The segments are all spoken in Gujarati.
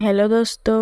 હેલો દોસ્તો,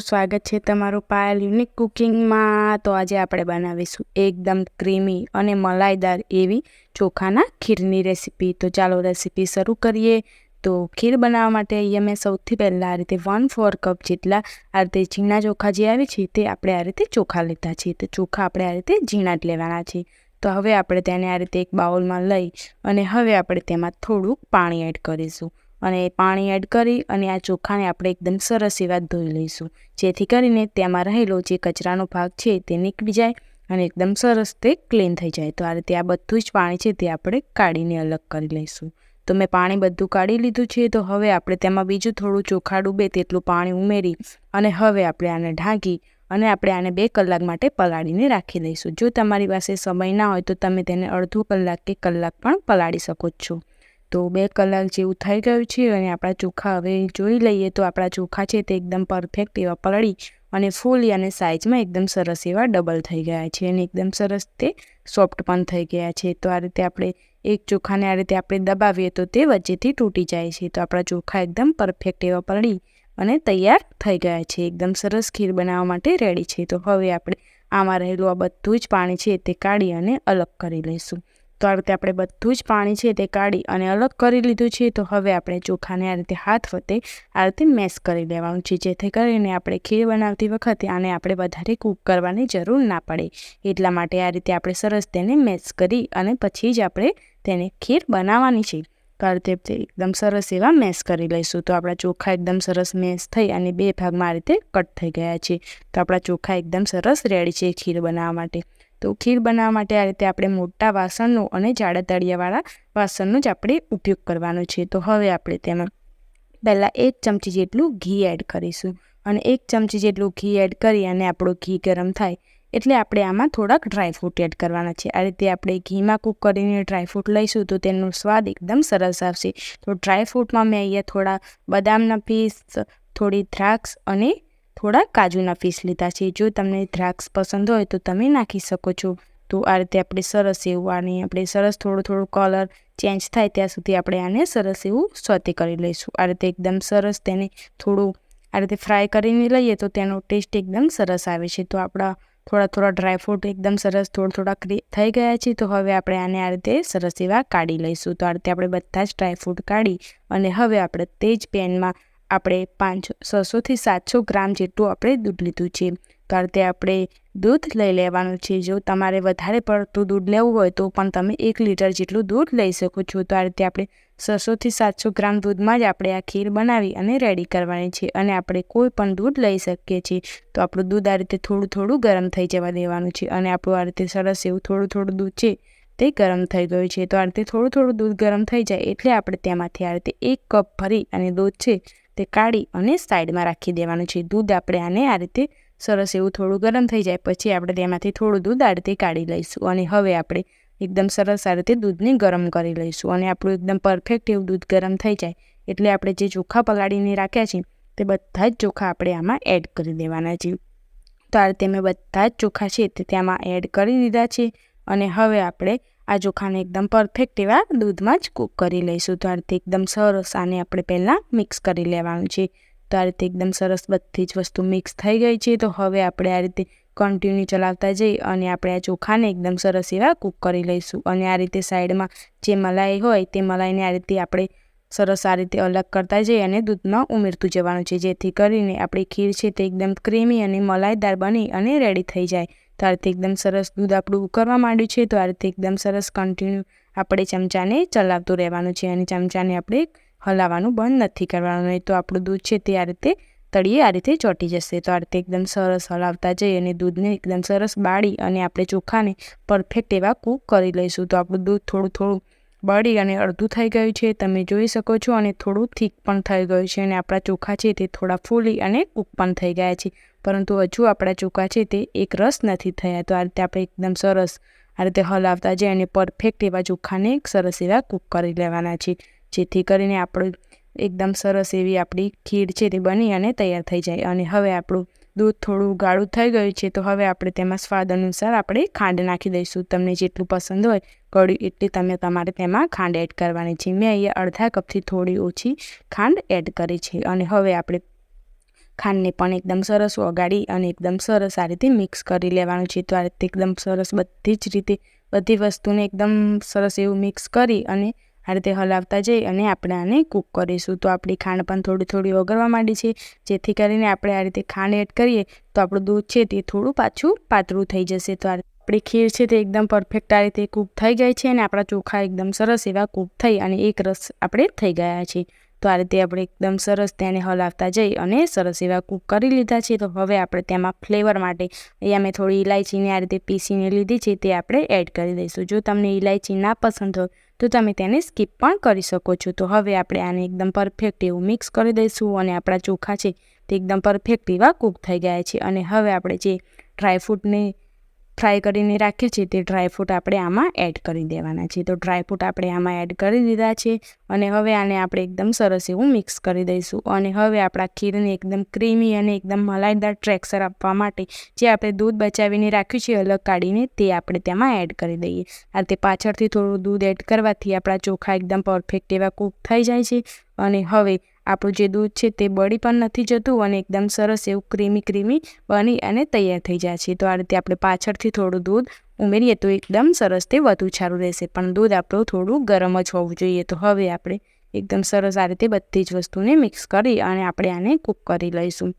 સ્વાગત છે તમારું પાયલ યુનિક કુકિંગમાં. તો આજે આપણે બનાવીશું એકદમ ક્રીમી અને મલાઈદાર એવી ચોખાના ખીરની રેસીપી. તો ચાલો રેસીપી શરૂ કરીએ. તો ખીર બનાવવા માટે અહીંયા મેં સૌથી પહેલાં આ રીતે વન ફોર કપ જેટલા આ રીતે ઝીણા ચોખા જે આવે છે તે આપણે આ રીતે ચોખા લીધા છે. તો ચોખા આપણે આ રીતે ઝીણા જ લેવાના છે. તો હવે આપણે તેને આ રીતે એક બાઉલમાં લઈ અને હવે આપણે તેમાં થોડુંક પાણી એડ કરીશું. અને પાણી એડ કરી અને આ ચોખાને આપણે એકદમ સરસ એવા ધોઈ લઈશું. જેથી કરીને તેમાં રહેલો જે કચરાનો ભાગ છે તે નીકળી જાય અને એકદમ સરસ તે ક્લીન થઈ જાય. તો આ રીતે આ બધું જ પાણી છે તે આપણે કાઢીને અલગ કરી લઈશું. તો મેં પાણી બધું કાઢી લીધું છે, તો હવે આપણે તેમાં બીજું થોડું ચોખા ડૂબે તેટલું પાણી ઉમેરી અને હવે આપણે આને ઢાંકી અને આપણે આને બે કલાક માટે પલાળીને રાખી દઈશું. જો તમારી પાસે સમય ના હોય તો તમે તેને અડધો કલાક કે કલાક પણ પલાળી શકો છો. તો બે કલાક જેવું થઈ ગયું છે અને આપણા ચોખા હવે જોઈ લઈએ તો આપણા ચોખા છે તે એકદમ પરફેક્ટ એવા પલળી અને ફૂલી અને સાઇઝમાં એકદમ સરસ એવા ડબલ થઈ ગયા છે અને એકદમ સરસ તે સોફ્ટ પણ થઈ ગયા છે. તો આ રીતે આપણે એક ચોખાને આ રીતે આપણે દબાવીએ તો તે વચ્ચેથી તૂટી જાય છે. તો આપણા ચોખા એકદમ પરફેક્ટ એવા પલળી અને તૈયાર થઈ ગયા છે. એકદમ સરસ ખીર બનાવવા માટે રેડી છે. તો હવે આપણે આમાં રહેલું આ બધું જ પાણી છે તે કાઢી અને અલગ કરી લઈશું. તો આ રીતે આપણે બધું જ પાણી છે તે કાઢી અને અલગ કરી લીધું છે, તો હવે આપણે ચોખાને આ રીતે હાથ વતે આ રીતે મેશ કરી લેવાનું છે, જેથી કરીને આપણે ખીર બનાવતી વખતે આને આપણે વધારે કૂક કરવાની જરૂર ના પડે. એટલા માટે આ રીતે આપણે સરસ તેને મેશ કરી અને પછી જ આપણે તેને ખીર બનાવવાની છે. આ એકદમ સરસ એવા મેશ કરી લઈશું, તો આપણા ચોખા એકદમ સરસ મેશ થઈ અને બે ભાગમાં આ રીતે કટ થઈ ગયા છે. તો આપણા ચોખા એકદમ સરસ રેડી છે ખીર બનાવવા માટે. તો ખીર બનાવવા માટે આ રીતે આપણે મોટા વાસણનો અને જાડા તળિયાવાળા વાસણનો જ આપણે ઉપયોગ કરવાનો છે. તો હવે આપણે તેમાં પહેલાં એક ચમચી જેટલું ઘી એડ કરીશું અને એક ચમચી જેટલું ઘી એડ કરી અને આપણું ઘી ગરમ થાય એટલે આપણે આમાં થોડાક ડ્રાયફ્રૂટ એડ કરવાના છે. આ રીતે આપણે ઘીમાં કૂક કરીને ડ્રાયફ્રૂટ લઈશું તો તેનો સ્વાદ એકદમ સરસ આવશે. તો ડ્રાયફ્રૂટમાં મેં અહીંયા થોડા બદામના પીસ થોડી દ્રાક્ષ અને થોડા કાજુના પીસ લીધા છે. જો તમને દ્રાક્ષ પસંદ હોય તો તમે નાખી શકો છો. તો આ રીતે આપણે સરસ એવું આને આપણે સરસ થોડું થોડું કલર ચેન્જ થાય ત્યાં સુધી આપણે આને સરસ એવું સોતે કરી લઈશું. આ રીતે એકદમ સરસ તેને થોડું આ રીતે ફ્રાય કરીને લઈએ તો તેનો ટેસ્ટ એકદમ સરસ આવે છે. તો આપણા થોડા થોડા ડ્રાયફ્રૂટ એકદમ સરસ થોડા થોડા થઈ ગયા છે. તો હવે આપણે આને આ રીતે સરસ એવા કાઢી લઈશું. તો આ રીતે આપણે બધા જ ડ્રાયફ્રૂટ કાઢી અને હવે આપણે તે જ પેનમાં આપણે પાંચ છસોથી સાતસો ગ્રામ જેટલું આપણે દૂધ લીધું છે. આ રીતે આપણે દૂધ લઈ લેવાનું છે. જો તમારે વધારે પડતું દૂધ લેવું હોય તો પણ તમે એક લીટર જેટલું દૂધ લઈ શકો છો. તો આ રીતે આપણે છસોથી સાતસો ગ્રામ દૂધમાં જ આપણે આ ખીર બનાવી અને રેડી કરવાની છે અને આપણે કોઈ પણ દૂધ લઈ શકીએ છીએ. તો આપણું દૂધ આ રીતે થોડું થોડું ગરમ થઈ જવા દેવાનું છે અને આપણું આ રીતે સરસ એવું થોડું થોડું દૂધ છે તે ગરમ થઈ ગયું છે. તો આ રીતે થોડું થોડું દૂધ ગરમ થઈ જાય એટલે આપણે તેમાંથી આ રીતે એક કપ ભરી અને દૂધ છે તે કાઢી અને સાઈડમાં રાખી દેવાનું છે. દૂધ આપણે આને આ રીતે સરસ એવું થોડું ગરમ થઈ જાય. પછી આપણે તેમાંથી થોડું દૂધ આ રીતે કાઢી લઈશું અને હવે આપણે એકદમ સરસ આ રીતે દૂધને ગરમ કરી લઈશું અને આપણું એકદમ પરફેક્ટ એવું દૂધ ગરમ થઈ જાય. એટલે આપણે જે ચોખા પલાળીને રાખ્યા છે, તે બધા જ ચોખા આપણે આમાં એડ કરી દેવાના છે. તો આ રીતે મેં બધા જ ચોખા છે તે તેમાં એડ કરી દીધા છે અને હવે આપણે આ ચોખાને એકદમ પરફેક્ટ એવા દૂધમાં જ કૂક કરી લઈશું. તો આ રીતે એકદમ સરસ આને આપણે પહેલાં મિક્સ કરી લેવાનું છે. તો આ રીતે એકદમ સરસ બધી જ વસ્તુ મિક્સ થઈ ગઈ છે. તો હવે આપણે આ રીતે કન્ટિન્યુ ચલાવતા જઈ અને આપણે આ ચોખાને એકદમ સરસ એવા કૂક કરી લઈશું. અને આ રીતે સાઈડમાં જે મલાઈ હોય તે મલાઈને આ રીતે આપણે સરસ આ રીતે અલગ કરતા જઈ અને દૂધમાં ઉમેરતું જવાનું છે. જેથી કરીને આપણી ખીર છે તે એકદમ ક્રીમી અને મલાઈદાર બની અને રેડી થઈ જાય. તો આ એકદમ સરસ દૂધ આપણું ઉકળવા માંડ્યું છે. તો આ એકદમ સરસ કન્ટિન્યુ આપણે ચમચાને ચલાવતું રહેવાનું છે અને ચમચાને આપણે હલાવવાનું બંધ નથી કરવાનું. નહીં તો આપણું દૂધ છે તે આ રીતે તળીએ, આ રીતે ચોંટી જશે. તો આ રીતે એકદમ સરસ હલાવતા જઈ અને દૂધને એકદમ સરસ બાળી અને આપણે ચોખાને પરફેક્ટ એવા કૂક કરી લઈશું. તો આપણું દૂધ થોડું થોડું બળી અને અડધું થઈ ગયું છે. તમે જોઈ શકો છો અને થોડું થીક પણ થઈ ગયું છે અને આપણા ચોખા છે તે થોડા ફૂલી અને કૂક પણ થઈ ગયા છે. પરંતુ હજુ આપણા ચોખા છે તે એક રસ નથી થયા. તો આ રીતે આપણે એકદમ સરસ આ રીતે હલાવતા જઈએ અને પરફેક્ટ એવા ચોખાને સરસ એવા કૂક કરી લેવાના છે. જેથી કરીને આપણું એકદમ સરસ એવી આપણી ખીર છે તે બની અને તૈયાર થઈ જાય. અને હવે આપણું દૂધ થોડું ગાળું થઈ ગયું છે, તો હવે આપણે તેમાં સ્વાદ અનુસાર આપણે ખાંડ નાખી દઈશું. તમને જેટલું પસંદ હોય ગળ્યું એટલી તમે તમારે તેમાં ખાંડ એડ કરવાની છે. મેં અહીંયા અડધા કપથી થોડી ઓછી ખાંડ એડ કરી છે અને હવે આપણે ખાંડને પણ એકદમ સરસ ઓગાળી અને એકદમ સરસ આ રીતે મિક્સ કરી લેવાનું છે. તો આ રીતે એકદમ સરસ બધી જ રીતે બધી વસ્તુને એકદમ સરસ એવું મિક્સ કરી અને આ રીતે હલાવતા જઈ અને આપણે આને કૂક કરીશું. તો આપણી ખાંડ પણ થોડી થોડી ઓગળવા માંડી છે. જેથી કરીને આપણે આ રીતે ખાંડ એડ કરીએ તો આપણું દૂધ છે તે થોડું પાછું પાતળું થઈ જશે. તો આ આપણી ખીર છે તે એકદમ પરફેક્ટ આ રીતે કૂક થઈ ગઈ છે અને આપણા ચોખા એકદમ સરસ એવા કૂક થઈ અને એક રસ આપણે થઈ ગયા છે. તો આ રીતે આપણે એકદમ સરસ તેને હલાવતા જઈ અને સરસ એવા કૂક કરી લીધા છે. તો હવે આપણે તેમાં ફ્લેવર માટે અહીંયા મેં થોડી ઇલાયચીને આ રીતે પીસીને લીધી છે તે આપણે એડ કરી દઈશું. જો તમને ઇલાયચી ના પસંદ હોય તો તમે તેને સ્કીપ પણ કરી શકો છો. તો હવે આપણે આને એકદમ પરફેક્ટ એવું મિક્સ કરી દઈશું અને આપણા ચોખા છે તે એકદમ પરફેક્ટ એવા કૂક થઈ ગયા છે. અને હવે આપણે જે ડ્રાયફ્રૂટને ફ્રાય કરીને રાખ્યું છે તે ડ્રાયફ્રૂટ આપણે આમાં એડ કરી દેવાના છે તો ડ્રાયફ્રૂટ આપણે આમાં એડ કરી દીધા છે અને હવે આને આપણે એકદમ સરસ એવું મિક્સ કરી દઈશું. અને હવે આપણા ખીરને એકદમ ક્રીમી અને એકદમ મલાઈદાર ટ્રેક્સર આપવા માટે જે આપણે દૂધ બચાવીને રાખ્યું છે અલગ કાઢીને તે આપણે તેમાં એડ કરી દઈએ. આ તે પાછળથી થોડું દૂધ એડ કરવાથી આપણા ચોખા એકદમ પરફેક્ટ એવા કૂક થઈ જાય છે. અને હવે આપણું જે દૂધ છે તે બળી પણ નથી જતું અને એકદમ સરસ એવું ક્રીમી ક્રીમી બની અને તૈયાર થઈ જાય છે. તો આ રીતે આપણે પાછળથી થોડું દૂધ ઉમેરીએ તો એકદમ સરસ તે વધુ સારું રહેશે. પણ દૂધ આપણું થોડું ગરમ જ હોવું જોઈએ. તો હવે આપણે એકદમ સરસ આ રીતે બધી જ વસ્તુને મિક્સ કરી અને આપણે આને કૂક કરી લઈશું.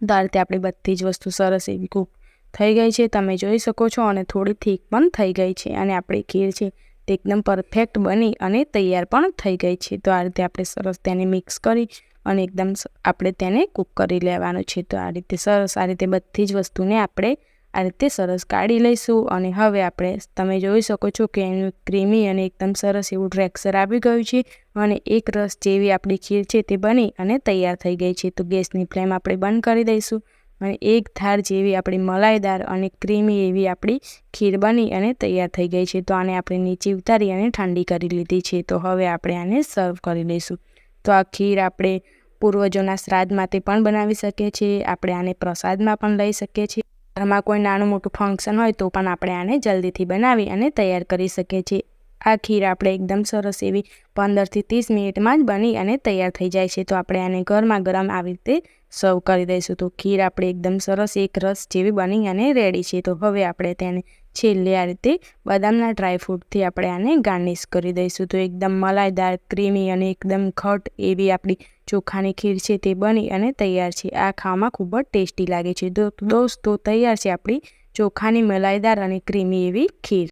તો આ રીતે આપણે બધી જ વસ્તુ સરસ એવી કૂક થઈ ગઈ છે. તમે જોઈ શકો છો અને થોડી થીક પણ થઈ ગઈ છે અને આપણી ખીર છે એકદમ પરફેક્ટ બની અને તૈયાર પણ થઈ ગઈ છે. તો આ રીતે આપણે સરસ તેને મિક્સ કરી અને એકદમ આપણે તેને કૂક કરી લેવાનું છે. તો આ રીતે સરસ, આ રીતે બધી જ વસ્તુને આપણે આ રીતે સરસ કાઢી લઈશું અને હવે આપણે તમે જોઈ શકો છો કે એનું ક્રીમી અને એકદમ સરસ એવું ટ્રેક્સર આવી ગયું છે અને એક રસ જેવી આપણી ખીર છે તે બની અને તૈયાર થઈ ગઈ છે. તો ગેસની ફ્લેમ આપણે બંધ કરી દઈશું. અને એક થાળ જેવી આપણી મલાઈદાર અને ક્રીમી એવી આપણી ખીર બની અને તૈયાર થઈ ગઈ છે. તો આને આપણે નીચે ઉતારી અને ઠંડી કરી લીધી છે. તો હવે આપણે આને સર્વ કરી લઈશું તો આ ખીર આપણે પૂર્વજોના શ્રાદ્ધમાંથી પણ બનાવી શકીએ છીએ. આપણે આને પ્રસાદમાં પણ લઈ શકીએ છીએ. ઘરમાં કોઈ નાનું મોટું ફંક્શન હોય તો પણ આપણે આને જલ્દીથી બનાવી અને તૈયાર કરી શકીએ છીએ. આ ખીર આપણે એકદમ સરસ એવી પંદરથી ત્રીસ મિનિટમાં જ બની અને તૈયાર થઈ જાય છે. તો આપણે આને ઘરમાં ગરમ આવી રીતે સર્વ કરી દઈશું. તો ખીર આપણે એકદમ સરસ એક રસ જેવી બની અને રેડી છે. તો હવે આપણે તેને છેલ્લે આ રીતે બદામના ડ્રાયફ્રૂટથી આપણે આને ગાર્નિશ કરી દઈશું. તો એકદમ મલાઈદાર ક્રીમી અને એકદમ ખટ એવી આપણી ચોખાની ખીર છે તે બની અને તૈયાર છે. આ ખાવામાં ખૂબ જ ટેસ્ટી લાગે છે. તો દોસ્તો, તૈયાર છે આપણી ચોખાની મલાઈદાર અને ક્રીમી એવી ખીર.